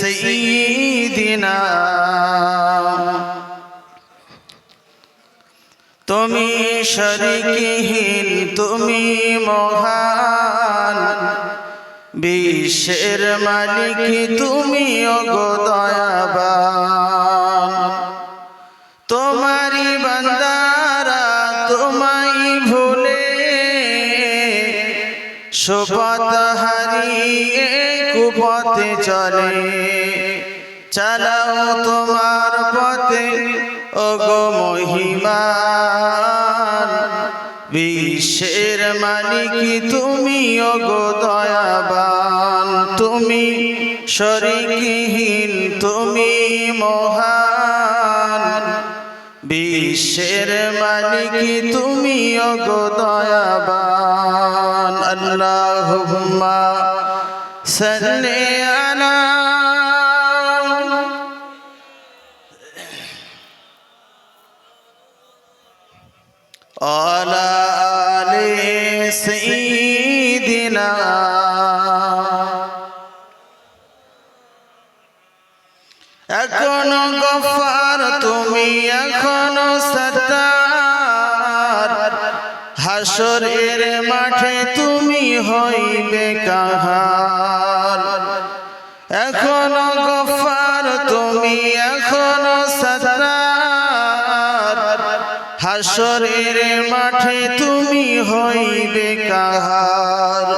সঈদিনা। তুমি শরিকহীন তুমি মহান। বিশ্বের মালিক তুমি অগদয়াবা চলে। চালাও তোমার পথে, ওগো মহিমান বিশ্বের মালিক তুমি, ওগো দয়াবান। তুমি শরিকহীন, তুমি মহান। বিশ্বের মালিক তুমি, ওগো দয়াবান। আল্লাহুম্মা সাল্লি على آل سيدنا এখনো গফার তুমি এখনো সত্তার হাসরের মাঠে তুমি হইবে কাহার এখনো হাসরের মাঠে তুমি হইবে কাহার?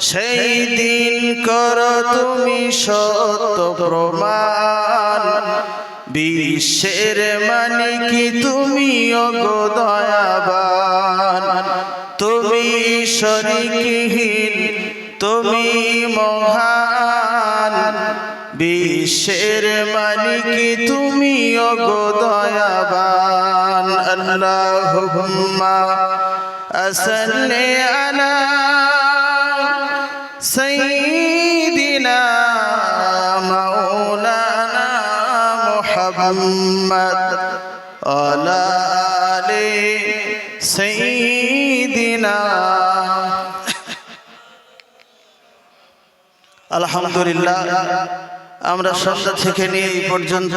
সেই দিন কর তুমি সত্য প্রমাণ। বিশ্বের মানে কি তুমি অগো দয়াবান? তুমি শরিকহীন, তুমি মহান। বিশ্বের মানে কি তুমি অগো দয়াবান আল্লাহুম্মা আসাল্লি আলা সাইয়্যিদিনা মাওলানা মুহাম্মদ আলা আলি সাইয়্যিদিনা আলহামদুলিল্লাহ আমরা সন্ধ্যা থেকে নিয়ে এই পর্যন্ত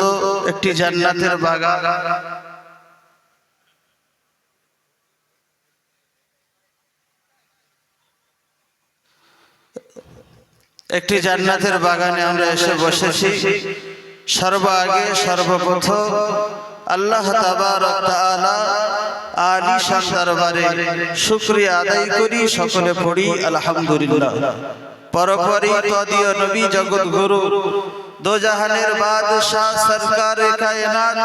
একটি জান্নাতের বাগান একটি জান্নাতের বাগানে আমরা এসে বসেছি। সর্ব আগে সর্বপ্রথম আল্লাহ আলী শান দরবারে শুকরিয়া আদায় করি, সকলে পড়ি, আলহামদুলিল্লাহ। পরপরি তদীয় নবী জগৎ গুরু দোজাহানের বাদশাহ, সরকার কায়নাত,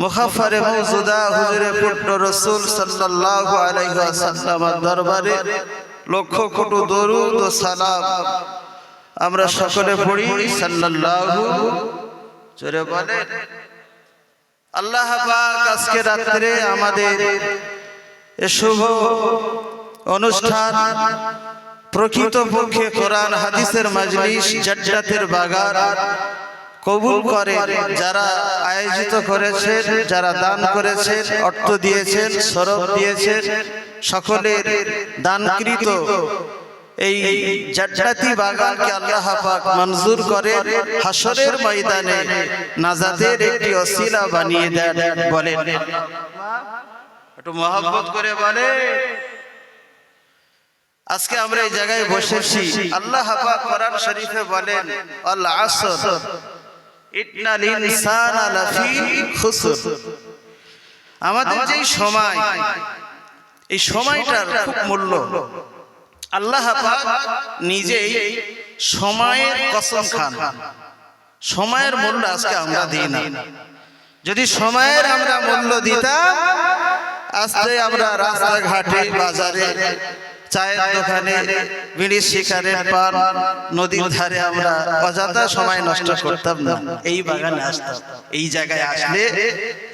মুখাফরে মৌজুদা, হুজুরে পুত্র রসুল সাল্লাল্লাহু আলাইহি দরবারে লক্ষ কোটি দরুদ ও সালাম। আমরা সকলে পড়ি, সাল্লাল্লাহু জোরে বলে আল্লাহ পাক আজকে রাত্রে আমাদের এ শুভ অনুষ্ঠান প্রকৃতপক্ষে কোরআন, হাদিসের মজলিস, জান্নাতের বাগান কবুল করে। যারা আয়োজিত করেছেন, যারা দান করেছেন, অর্থ দিয়েছেন, সরব দিয়েছেন সকলের দানকৃত। এই জান্নাতি বাগানকে আল্লাহ পাক মঞ্জুর করে হাসরের ময়দানে নাজাতের একটি অসিলা বানিয়ে দেন বলেন। একটু মহব্বত করে বলে আজকে আমরা এই জায়গায় বসেছি। আল্লাহ পাক কোরআন শরীফে বলেন আসর আমাদের যেই সময় এই সময়টার খুব মূল্য। আল্লাহ পাক নিজেই সময়ের কসম খান। সময়ের মূল্য আজকে আমরা দিই না। যদি সময়ের আমরা মূল্য দিতাম আজকে আমরা রাস্তাঘাটে বাজারে চায়ের দোকানে বিড়ি শিকারে পান নদীর ধারে আমরা অযথা সময় নষ্ট করতাম না। এই বাগানে আসতাম এই জায়গায় আসলে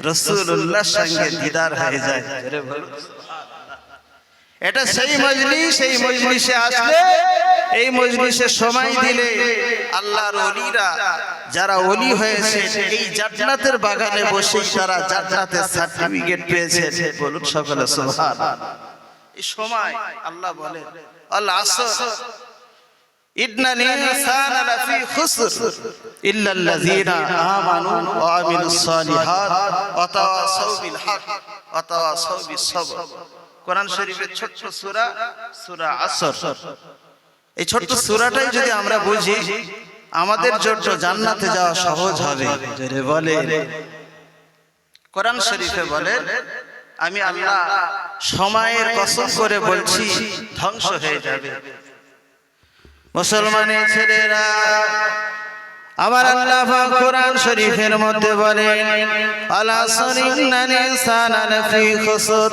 রসুল্লাহর সঙ্গে দিদার হয়ে যায়। এটা সেই মজলিস সেই মজলিসে আসলে এই মজলিসে সময় দিলে আল্লাহর ওলিরা যারা ওলি হয়েছে এই জান্নাতের বাগানে বসে তারা জান্নাতের সার্টিফিকেট পেয়েছে। বলুন সকলে সুবহান এই সময় আল্লাহ বলে আল্লাহ আসর। ইন্নাল ইনসানা লাফি খুসর ইল্লা আল্লাযীনা আমানু ওয়া আমিলুস সালিহাত। ওয়া তাওয়াসাউ বিল হক ওয়া তাওয়াসাউ বিস সবর। কোরআন শরীফের ছোট্ট সূরা সূরা আসর। এই ছোট্ট সূরাটাই যদি আমরা বুঝি আমাদের জন্য জান্নাতে যাওয়া সহজ হবে। বলে। কোরআন শরীফে বলেন আমি আল্লাহ সময়ের কসম করে বলছি ধ্বংস হয়ে যাবে। মুসলমানের ছেলেরা আমার আল্লাহ পাক কোরআন শরীফের মধ্যে বলেন আলা সরিন্নাল ইনসানা লাফি খুসর।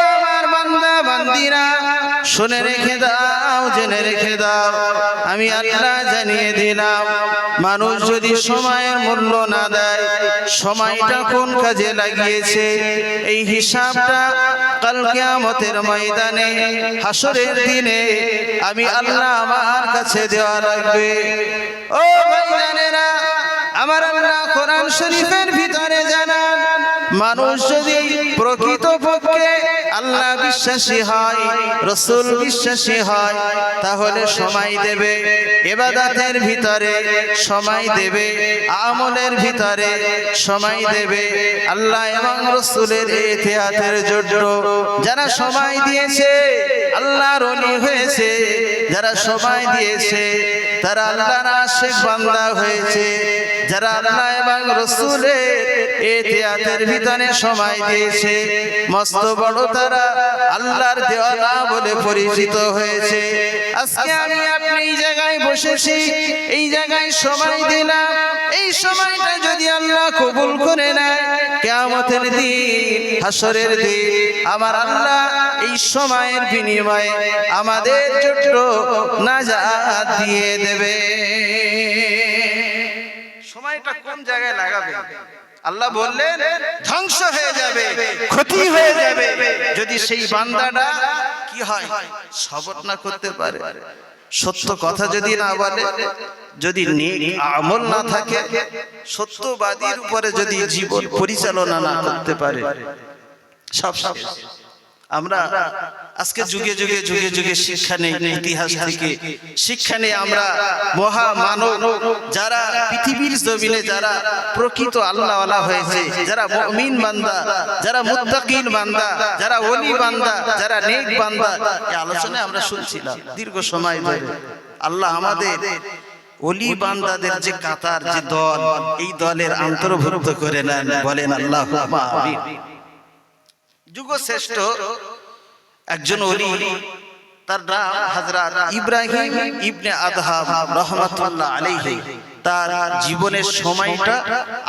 বান্দিরা শুনে রেখে দাও জেনে রেখে দাও। আমি আল্লাহ জানিয়ে দিলাম মানুষ যদি সময়ের মূল্য না দেয় সময়টা কোন কাজে লাগিয়েছে? এই হিসাবটা কাল কিয়ামতের ময়দানে হাসরের দিনে আমি আল্লাহ আমার কাছে দেওয়া লাগবে। ও ভাইজানেরা আমার আল্লাহ কোরআন শরীফের ভিতরে জানান মানুষ যদি প্রকৃত পক্ষে আল্লাহ বিশ্বাসী হয়, রসুল বিশ্বাসী হয়, তাহলে সময় দেবে। এবাদাতের ভিতরে সময় দেবে, আমলের ভিতরে সময় দেবে। আল্লাহ এবং রসুলের ইতিহাসের জন্য যারা সময় দিয়েছে, আল্লাহর অলি হয়েছে যারা সময় দিয়েছে তারা আল্লাহর আশেক বান্দা হয়েছে। যারা আল্লাহ এবং রসুলের এতিয়াতের ভিতরে সময় দিয়েছে। মস্ত বড় তারা আল্লাহর দেওয়া বলে পরিচিত হয়েছে। আজকে আমি আপনি এই জায়গায় বসেছি, এই জায়গায় সময় দিলাম। এই সময়টা যদি আল্লাহ কবুল করে নেয় কেমতের দিন হাসরের দিন, আমার আল্লাহ এই সময়ের বিনিময়ে আমাদের জন্য নাজাত দিয়ে দেবে। সময়টা কোন জায়গায় লাগাবে আল্লাহ বললেন, ধ্বংস হয়ে যাবে, ক্ষতি হয়ে যাবে। যদি সেই বান্দাটা কি হয়? সবর না করতে পারে। সত্য কথা যদি না বলে, যদি আমল না থাকে, সত্যবাদীর উপরে যদি জীবন পরিচালনা না করতে পারে। সব সব আমরা আজকে যুগে যুগে যুগে যুগে শিক্ষা নেই ইতিহাস থেকে। শিক্ষা নেই আমরা মহা মানব যারা পৃথিবীর জমিনে যারা প্রকৃত আল্লাহওয়ালা হয়েছে যারা মুমিন বান্দা যারা মুত্তাকিন বান্দা যারা ওলি বান্দা যারা নেক বান্দা। এই আলোচনায় আমরা শুনছিলাম দীর্ঘ সময় ধরে। আল্লাহ আমাদের অলি বান্দাদের যে কাতার যে দল এই দলের অন্তর্ভুক্ত করে নেন বলেন আল্লাহ আমিন। যুগশ্রেষ্ঠ একজন অলি তার নাম ইব্রাহিম ইবনে আদহাম রহমাতুল্লাহ আলাইহি। তার জীবনের সময়টা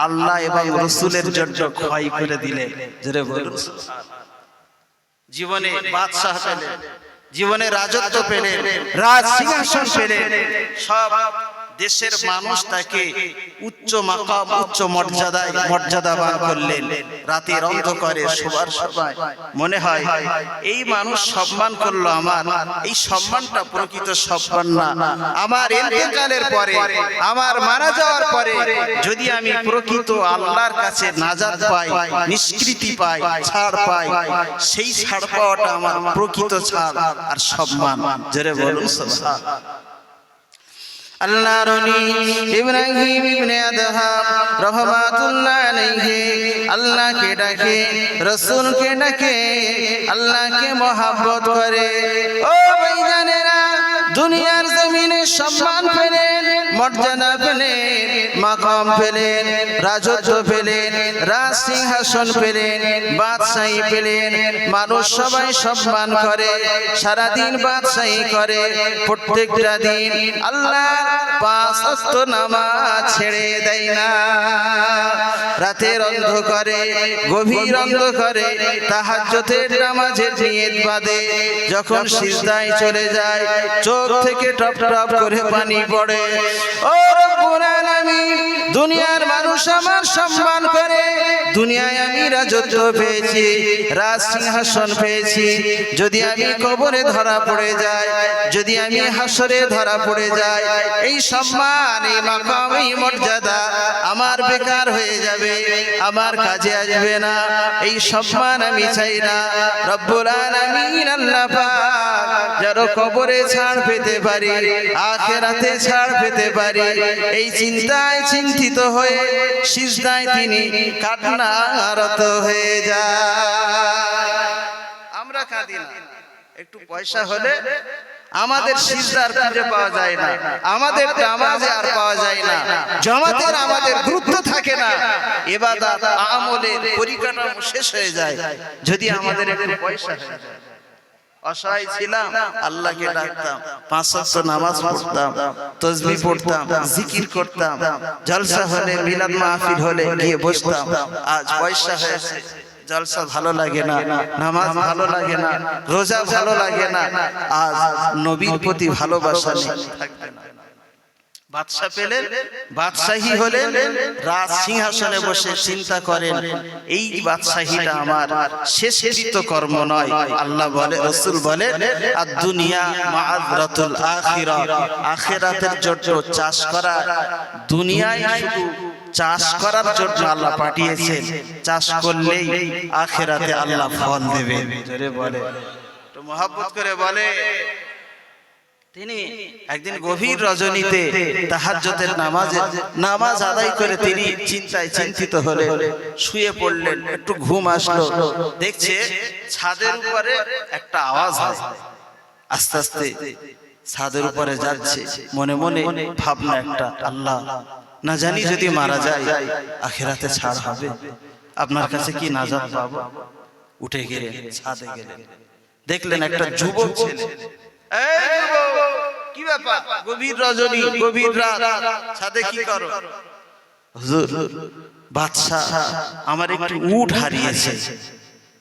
আল্লাহ এবং রসুলের জন্য ক্ষয় করে দিলেন জোরে বলুন। জীবনে বাদশাহ পেলেন। জীবনে রাজত্ব পেলেন। রাজ সিংহাসন পেলেন। সব দেশের মানুষ তাকে উচ্চ মাকাম উচ্চ মর্যাদায় মর্যাদাবান করলেন। রাতের অন্ধকারে শোবার সময়। মনে হয় এই মানুষ সম্মান করল আমার। এই সম্মানটা প্রকৃত সম্মান না। আমার ইন্তেকালের পরে আমার মারা যাওয়ার পরে যদি আমি প্রকৃত আল্লাহর কাছে নাজাত পাই নিষ্কৃতি পাই ছাড় পাই সেই ছাড় পাওয়াটা আমার প্রকৃত ছাড় আর সম্মান। জোরে বলুন। আল্লাহর ওলি ইব্রাহিম ইবনে আদহাম রহমাতুল্লাহ আলাইহি, আল্লাহকে ডাকে, রাসূলকে ডাকে, আল্লাহকে মহব্বত করে। ও দুনিয়ার জমিনে সম্মান পেলেন মর্যাদা পেলেন মাকাম পেলেন রাজত্ব পেলেন রাজ সিংহাসন পেলেন বাদশাহী পেলেন মানুষ সবাই সম্মান করে, সারাদিন বাদশাহী করে, প্রত্যেকটা দিন আল্লাহ পাঁচ নামাজ ছেড়ে দেয় না। রাতের অন্ধকারে, গভীর অন্ধকারে, তাহাজ্জুদের নামাজের নিয়ত বাদে, যখন সিজদায় চলে যায়, চোখ থেকে টপ টপ করে পানি পড়ে। ও আলামিন দুনিয়ার মানুষ আমার সম্মান করে। দুনিয়ায় আমি রাজত্ব পেয়েছি, রাজ সিংহাসন পেয়েছি। যদি আমি কবরে ধরা পড়ে যাই, যদি আমি হাসরে ধরা পড়ে যাই, এই সম্মান, এই মাকাম, এই মর্যাদা আমার বেকার হয়ে যাবে, আমার কাজে আসবে না। এই সম্মান আমি চাই না। রব্বুল আলামিন আল্লাহ পাক যেন কবরে ছাড় পেতে পারি, আখেরাতে ছাড় পেতে পারি। এই চিন্তায় চিন্তিত হয়ে, সিজদায় তিনি কান্নারত হয়ে যায়। আমরা কাঁদি না। একটু পয়সা হলে আমাদের সিজদার খুঁজে পাওয়া যায় না। আমাদের নামাজে আর পাওয়া যায় না। জমাতের আমাদের গুরুত্ব থাকে না। এবাদত আমলের পরিকাঠামো শেষ হয়ে যায়। যদি আমাদের একটু পয়সা হয়ে যায়। অসহায় ছিলাম আল্লাহকে ডাকতাম পাঁচ সাতশো নামাজ পড়তাম তসবি পড়তাম জিকির করতাম জলসা হলে মিলাদ মাহফিল হলে গিয়ে বসতাম। আজ পয়সা হয়েছে জলসা ভালো লাগে না নামাজ ভালো লাগে না রোজা ভালো লাগে না। আজ নবীর প্রতি ভালোবাসা থাকবে না বাদশা পেলেন বাদশাহী হলেন রাজ সিংহাসনে বসে চিন্তা করেন এই বাদশাহীটা আমার শেষকৃত কর্ম নয়। আল্লাহ বলে রসুল বলে আর দুনিয়া মাআযরাতুল আখিরা। আখিরাতের জন্য চাষ করা দুনিয়ায় শুধু চাষ করার জন্য আল্লাহ পাঠিয়েছেন। চাষ করলেই আখিরাতে আল্লাহ ফল দেবে বলে। তো মহব্বত করে বলে তিনি একদিন গভীর রজনীতে তাহাজ্জুদের নামাজে নামাজ আদায় করে তিনি চিন্তায় চিন্তিত হলে শুয়ে পড়লেন একটু ঘুম আসলো দেখছে ছাদের উপরে একটা আওয়াজ আস্তে আস্তে ছাদের উপরে যাচ্ছে মনে মনে ভাবনা একটা আল্লাহ না জানি যদি মারা যায় আখেরাতে ছাড় হবে। আপনার কাছে কি নাজাত পাবো উঠে গেলেন ছাদে গেলেন। দেখলেন একটা যুবক ছেলে। কি ব্যাপার? গভীর রজনী গভীর রাত। ছাদে কি করো? হুজুর বাদশাহ আমার একটি উট হারিয়েছে।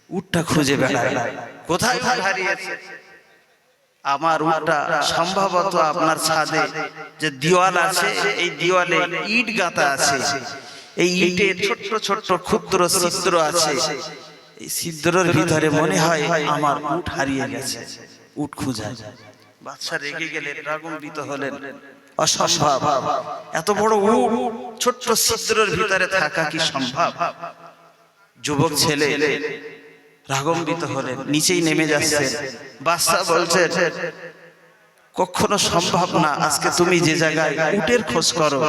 উটটা খুঁজে বেড়ায়। কোথায় উট হারিয়েছে? আমার উটটা সম্ভবত আপনার ছাদে। যে দিওয়াল আছে এই দিওয়ালে ইট গাঁথা আছে। এই ইটে ছোট্ট ছোট্ট ক্ষুদ্র ছিদ্র আছে। এই ছিদ্রের ভিতরে মনে হয় আমার উট হারিয়ে গেছে। উট খুঁজা। বাদশা রেগে গেলেন রাগম্বিত হলেন। অসম্ভব। এত বড় উট ছোট্ট ছিদ্রের ভিতরে থাকা কি সম্ভব? যুবক ছেলে রাগম্বিত হলেন নিচেই নেমে যাচ্ছে বাদশা বলছে কখনো সম্ভব না আজকে তুমি যে জায়গায় উটের খোঁজ করো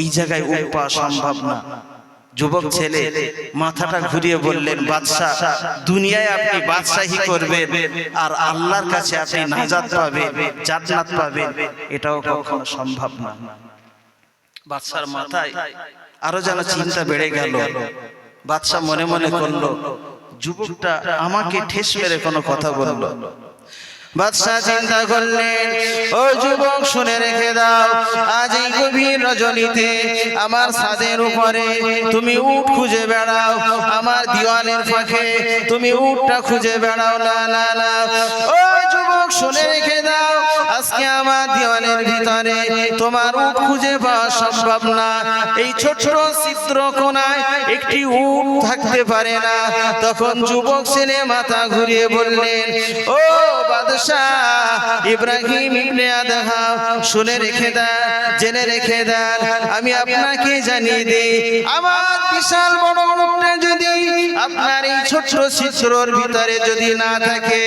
এই জায়গায় উট পাওয়া সম্ভব না। যুবক ছেলে মাথাটা ঘুরিয়ে বললেন বাদশাহ দুনিয়ায় আপনি বাদশাহী করবেন আর আল্লাহর কাছে আপনি নাজাত পাবেন জান্নাত পাবেন। এটাও কখনো সম্ভব না। বাদশার মাথায় আরও যেন চিন্তা বেড়ে গেল। বাদশাহ মনে মনে করল যুবকটা আমাকে ঠেস মেরে কোনো কথা বলল। বাদশাহ চিন্তা করলেন, ও যুবক, শুনে রেখে দাও, আজ এই গভীর রজনীতে আমার ছাদের উপরে তুমি উট খুঁজে বেড়াও, আমার দিওয়ানের ফাঁকে তুমি উটটা খুঁজে বেড়াও। না না না। ও যুবক শুনে রেখে দাও, আজকে আমার দিওয়ানের ভিতরে তোমার উট খুঁজে পাওয়া সম্ভব না। এই ছোট্ট চিত্র কোনায় একটি উট থাকতে পারে না। তখন যুবক ছেলে মাথা ঘুরিয়ে বললেন, ও বাদশাহ ইব্রাহিম শুনে রেখে দেন জেনে রেখে দেন আমি আপনাকে জানিয়ে দিই, আমার বিশাল বড় যদি আপনার এই ছোট্ট চিত্রর ভিতরে যদি না থাকে,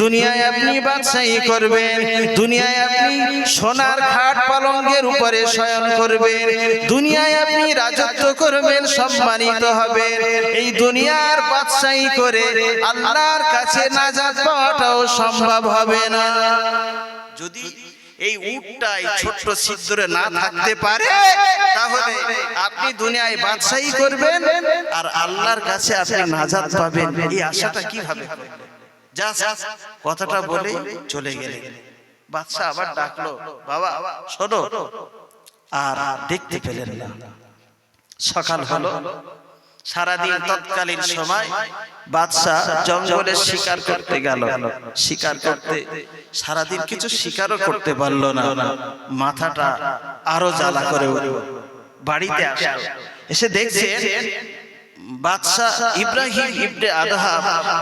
দুনিয়ায় আপনি বাদশাহী করবেন। দুনিয়ায় আপনি সোনার খাট পালঙ্গের উপরে শয়ন করবেন। দুনিয়ায় আপনি রাজত্ব করবেন, সম্মানিত হবেন। এই দুনিয়ার বাদশাহী করে আল্লাহর কাছে নাজাত পাওয়াটাও সম্ভব হবে না। যদি এই উটটা, এই ছোট্ট ছিদ্রে না থাকতে পারে, তাহলে আপনি দুনিয়ায় বাদশাহী করবেন আর আল্লাহর কাছে আপনি নাজাত পাবেন। এই আশাটা কীভাবে? করবেন? কথাটা বলে চলে গেলেন বাদশা আবার ডাকলো বাবা শোনো আর দেখতে পেলেন না সকাল হলো সারাদিন তৎকালীন সময় বাদশাহ জঙ্গলে শিকার করতে গেল শিকার করতে সারাদিন কিছু শিকারও করতে পারল না মাথাটা আরও জ্বালা করে উঠল বাড়িতে আসলো এসে দেখছে ইব্রাহিম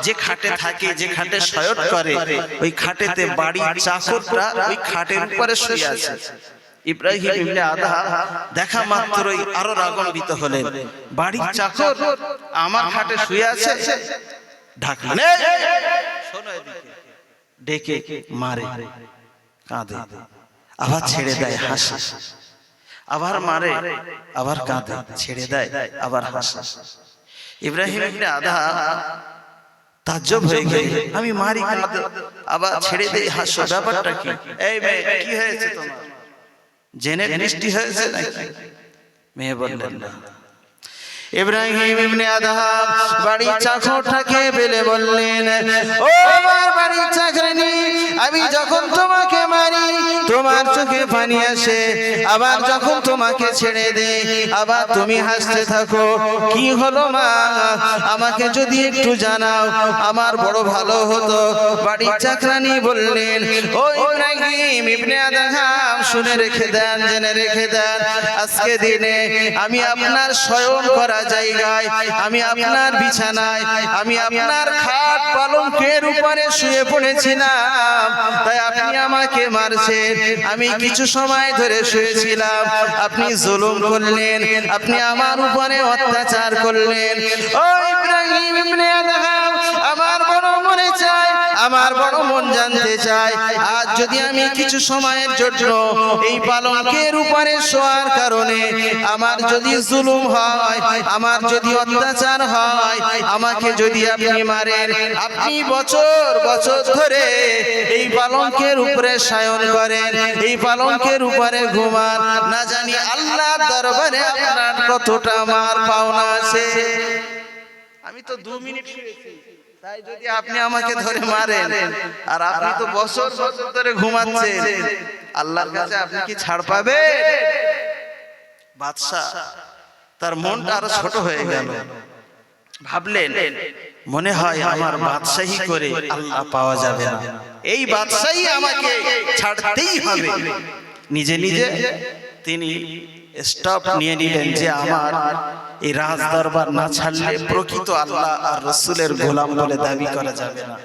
যে খাটে থাকে, যে খাটে ওই খাটেতে বাড়ির ওই দেখা মাত্রই আরও রাগান্বিত হলেন। বাড়ির চাকর আমার খাটে শুয়ে আছে। ডেকে মারে। কাঁদে। আবার ছেড়ে দেয় হাসে। আবার মারে, আবার কাঁদে। ছেড়ে দেয়, আবার হাসে। ইব্রাহিম ইবনে আধা তাজ্জব হয়ে গেল। আমি মারি কাঁদে। আবার ছেড়ে দেই হাসো ব্যাপারটা কি? এই মেয়ে কি হয়েছে তোমার? জেনে বৃষ্টি হয়েছে নাকি? মেয়ে বললেন না। ইব্রাহিম ইবনে আদহাব বাড়ির চাকরটাকে বেলে বললেন ও আমার বাড়ির চাকরানি আমি যখন তোমাকে মারি তোমার চোখে পানি আসে আবার যখন তোমাকে ছেড়ে দে আবার তুমি হাসতে থাকো কি হলো মা? আমাকে যদি একটু জানাও আমার বড় ভালো হতো। বাড়ির চাকরানি বললেন ও ইব্রাহিম ইবনে আদহাব শুনে রেখে দেন জেনে রেখে দেন আজকে দিনে আমি আপনার স্বয়ং করা জায়গায়, আমি আপনার বিছানায়, আমি আপনার খাট পালঙ্কের উপরে শুয়ে পড়েছিলাম। তাই আপনি আমাকে মারছেন, আমি কিছু সময় ধরে শুয়েছিলাম। আপনি জুলুম করলেন, আপনি আমার উপরে অত্যাচার করলেন। ও ইব্রাহিম ইবনে বড় মনে চায়, আমার বড় মন জানতে চায়। আজ যদি আমি কিছু সময়ের জন্য এই পালঙ্কের উপরে শোয়ার কারণে আমার যদি জুলুম হয়, আমার যদি অত্যাচার হয়, আমাকে যদি আপনি মারেন, আপনি বছর বছর ধরে এই পালঙ্কের উপরে সায়ন করেন, এই পালঙ্কের উপরে ঘুমান। না জানি আল্লাহর দরবারে আপনার কতটা মার পাওনা আছে। আমি তো দু মিনিট তাই যদি আপনি আমাকে ধরে মারেন আর আপনি তো বছর বছর ধরে ঘুমাচ্ছেন। আল্লাহর কাছে আপনি কি ছাড় পাবে বাদশাহ তার মনটা আরও ছোট হয়ে গেল। ভাবলেন মনে হয় আমার বাদশাহী করে আল্লাহ পাওয়া যাবে না। এই বাদশাহী আমাকে ছাড়তেই হবে। নিজে নিজে তিনি স্টপ নিয়ে নিলেন যে আমার এই রাজ দরবার না ছাড়লে প্রকৃত আল্লাহ আর রসুলের গোলাম বলে দাবি করা যাবে না।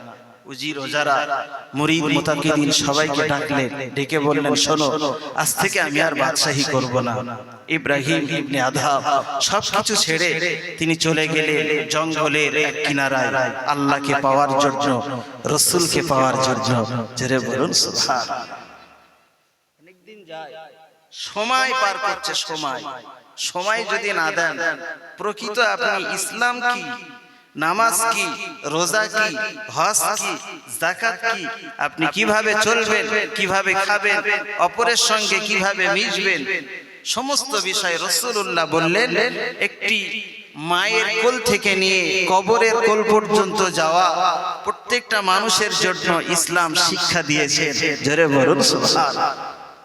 তিনি চলে কিনারায় আল্লাহকে পাওয়ার জন্য, রসুলকে পাওয়ার জন্য। জোরে বলুন সময় পার করছে সময়। সময় যদি না দেন প্রকৃত আপনি ইসলাম কি নামাজ কি রোজা কি হজ কি জাকাত কি আপনি কীভাবে চলবেন কীভাবে খাবেন অপরের সঙ্গে কীভাবে মিশবেন সমস্ত বিষয় রসুল্লাহ বললেন একটি মায়ের কোল থেকে নিয়ে কবরের কোল পর্যন্ত যাওয়া প্রত্যেকটা মানুষের জন্য ইসলাম শিক্ষা দিয়েছে জোরে বলুন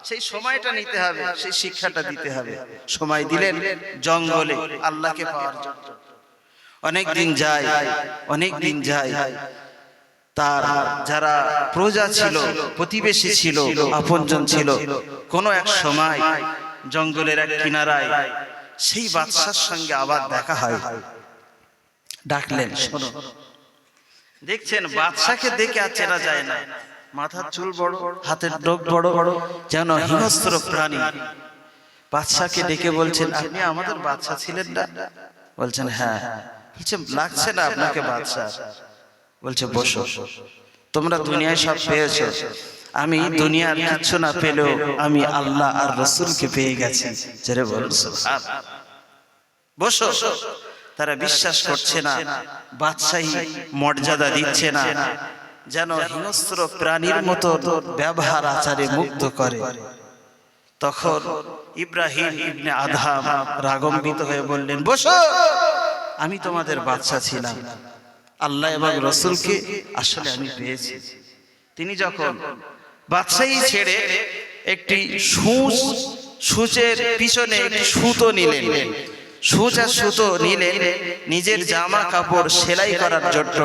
সেই সময়টা নিতে হবে সেই শিক্ষাটা দিতে হবে। সময় দিলেন জঙ্গলে আল্লাহকে পাওয়ার জন্য। অনেক দিন যায় অনেক দিন যায়। তার যারা প্রজা ছিল প্রতিবেশী ছিল আপনজন ছিল কোনো এক সময় জঙ্গলের এক কিনারায় সেই বাদশার সঙ্গে আবার দেখা হয়। ডাকলেন শোনো। দেখছেন বাদশাকে দেখে আর চেনা যায় না। মাথার চুল বড় হাতের ডোক বড় বড় যেন হিংস্র প্রাণী। বাদশাকে ডেকে বলছেন আপনি আমাদের বাদশা ছিলেন না? বলছেন হ্যাঁ বলছে লাগছে না আপনাকে বাদশা? বলছে বসো তোমরা দুনিয়ায় সব পেয়েছ। আমি দুনিয়ার কিচ্ছু না পেলেও আমি আল্লাহ আর রসুলকে পেয়ে গেছি। জেরে বলুন। বসো। তারা বিশ্বাস করছে না। বাদশাহী মর্যাদা দিচ্ছে না। যেন হিংস্র প্রাণীর মতো ব্যবহার আচারে মুগ্ধ করে। তখন ইব্রাহিম ইবনে আধাম রাগম্বিত হয়ে বললেন বসো আমি তোমাদের বাচ্চা ছিলাম। আল্লাহ এবং রসুলকে আসলে আমি পেয়েছি। তিনি যখন বাদশাহী ছেড়ে একটি সূচ সূচের পিছনে একটি সুতো নিলেন। সূচ আর সুতো নিলেন নিজের জামা কাপড় সেলাই করার জন্য।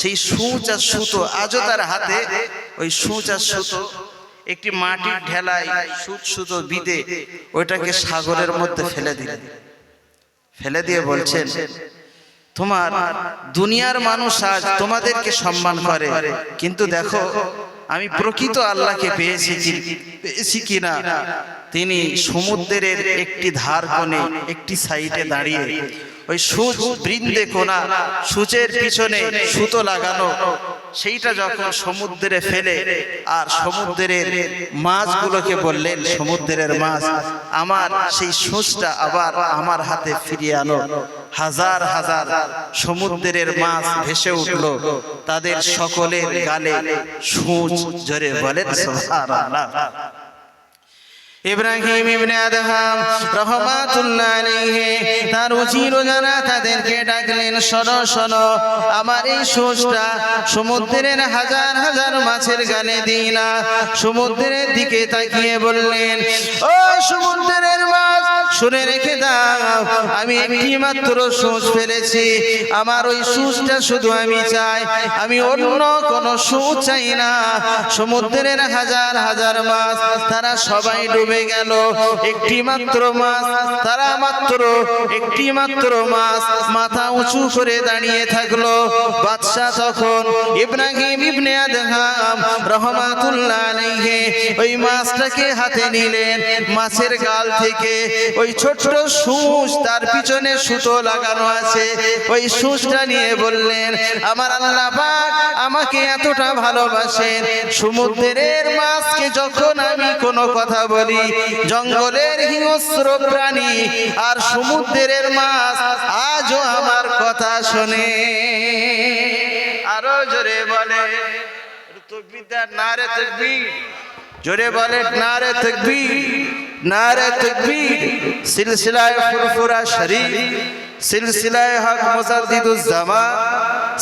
সেই সূচ আর সুতো আজও তার হাতে ওই সূচ সুতো একটি মাটির ঢেলায় সুচ সুতো বিদে ওইটাকে সাগরের মধ্যে ফেলে দিলেন। ফেলে দিয়ে বলছেন তোমার দুনিয়ার মানুষ আজ তোমাদেরকে সম্মান করে। কিন্তু দেখো আমি প্রকৃত আল্লাহকে পেয়েছি কি পেয়েছি কিনা? তিনি সমুদ্রের একটি ধার কোণে একটি সাইডে দাঁড়িয়ে ওই সুচ বৃন্দে কোনা সূচের পিছনে সুতো লাগানো। সেইটা যখন সমুদ্রে ফেলে আর সমুদ্রের মাছগুলোকে বললেন সমুদ্রের মাছ আমার সেই সূচটা আবার আমার হাতে ফিরিয়ে আনো। হাজার হাজার সমুদ্রের মাছ ভেসে উঠল। তাদের সকলের গালে সূচ জরে বলেন সুবহানাল্লাহ। ইব্রাহিম ইবনে আদহাম রহমাতুল্লাহ আলাইহি, তার উজির যারা তাদেরকে ডাকলেন, শোনো শোনো, আমার এই সোচটা সমুদ্রের হাজার হাজার মাছের গালে দিই না। সমুদ্রের দিকে তাকিয়ে বললেন, ও সমুদ্রের মাছ, শুনে রেখে দাও, আমি একটি মাত্র সোচ ফেলেছি। আমার ওই সুচটা শুধু আমি চাই, আমি অন্য কোনো সুচ চাই না। সমুদ্রের হাজার হাজার মাছ, তারা সবাই ডুবে গেল। একটি মাত্র মাছ, তারা মাত্র একটি মাত্র মাছ মাথা উঁচু করে দাঁড়িয়ে থাকল। বাদশাহ তখন ইব্রাহিম ইবনে আদহাম রহমাতুল্লাহ আলাইহি ওই মাছটাকে হাতে নিলেন। মাছের গাল থেকে ওই ছোট্ট সুচ তার পিছনে সুতো লাগানো আছে। ওই সুচটা নিয়ে বললেন, আমার আল্লাহ পাক আমাকে এতটা ভালোবাসেন। সমুদ্রের মাছকে যখন আমি কোনো কথা বলি জঙ্গলের হিংস্র প্রাণী আর সমুদ্রের মাছ আজও আমার কথা শোনে। আরও জোরে বলে জোরে বলে, নারে তকবীর নারে তকবীর। সিলসিলায় ফুরফুরা শরীফ, সিলসিলায় হক মুজাদ্দিদুজ জামান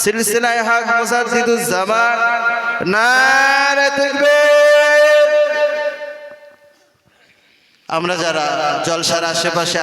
সিলসিলায় হক মুজাদ্দিদুজ জামান নারে তকবীর আমরা যারা জলসার আশেপাশে